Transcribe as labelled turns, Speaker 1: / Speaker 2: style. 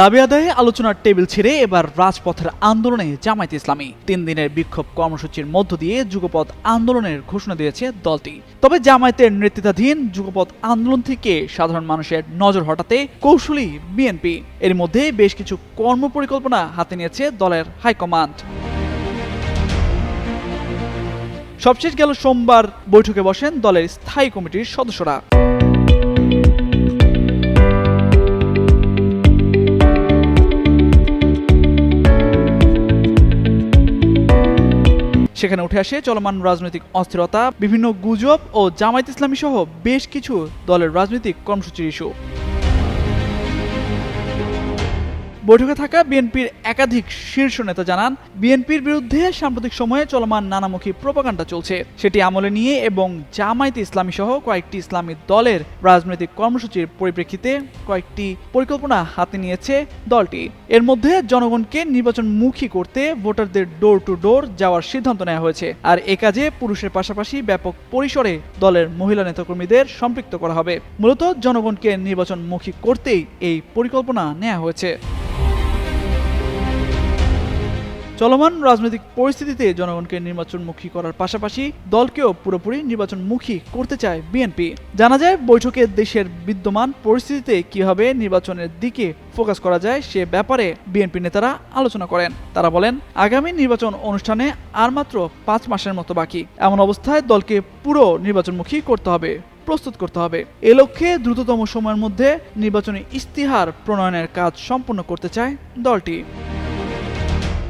Speaker 1: দাবি আদায়ে আলোচনার টেবিল ছেড়ে এবার রাজপথের আন্দোলনে জামায়াত ইসলামী। তিন দিনের বিক্ষোভ কর্মসূচির মধ্য দিয়ে যুগপথ আন্দোলনের ঘোষণা দিয়েছে দলটি। তবে জামায়াতের নেতৃত্বাধীন যুগপথ আন্দোলন থেকে সাধারণ মানুষের নজর হটাতে কৌশলী বিএনপি। এর মধ্যে বেশ কিছু কর্মপরিকল্পনা হাতে নিয়েছে দলের হাইকমান্ড। সবশেষ গেল সোমবার বৈঠকে বসেন দলের স্থায়ী কমিটির সদস্যরা। সেখানে উঠে আসে চলমান রাজনৈতিক অস্থিরতা, বিভিন্ন গুজব ও জামায়াত ইসলামী সহ বেশ কিছু দলের রাজনৈতিক কর্মসূচির ইস্যু। বৈঠকে থাকা বিএনপির একাধিক শীর্ষ নেতা জানান, বিএনপির বিরুদ্ধে সাম্প্রতিক সময়ে চলমান নানামুখী প্রপাগান্ডা চলছে। সেটি আমলে নিয়ে এবং জামায়াত ইসলামী সহ কয়েকটি ইসলামী দলের রাজনৈতিক কর্মসূচির পরিপ্রেক্ষিতে কয়েকটি পরিকল্পনা হাতে নিয়েছে দলটি। এর মধ্যে জনগণকে নির্বাচনমুখী করতে ভোটারদের ডোর টু ডোর যাওয়ার সিদ্ধান্ত নেওয়া হয়েছে। আর এ কাজে পুরুষের পাশাপাশি ব্যাপক পরিসরে দলের মহিলা নেতাকর্মীদের সম্পৃক্ত করা হবে। মূলত জনগণকে নির্বাচনমুখী করতেই এই পরিকল্পনা নেওয়া হয়েছে। চলমান রাজনৈতিক পরিস্থিতিতে জনগণকে নির্বাচনমুখী করার পাশাপাশি দলকেও পুরোপুরি নির্বাচনমুখী করতে চায় বিএনপি। জানা যায়, বৈঠকে দেশের বিদ্যমান পরিস্থিতিতে কীভাবে নির্বাচনের দিকে ফোকাস করা যায় সে ব্যাপারে বিএনপি নেতারা আলোচনা করেন। তারা বলেন, আগামী নির্বাচন অনুষ্ঠানে আর মাত্র পাঁচ মাসের মতো বাকি। এমন অবস্থায় দলকে পুরো নির্বাচনমুখী করতে হবে, প্রস্তুত করতে হবে। এ লক্ষ্যে দ্রুততম সময়ের মধ্যে নির্বাচনী ইস্তিহার প্রণয়নের কাজ সম্পন্ন করতে চায় দলটি।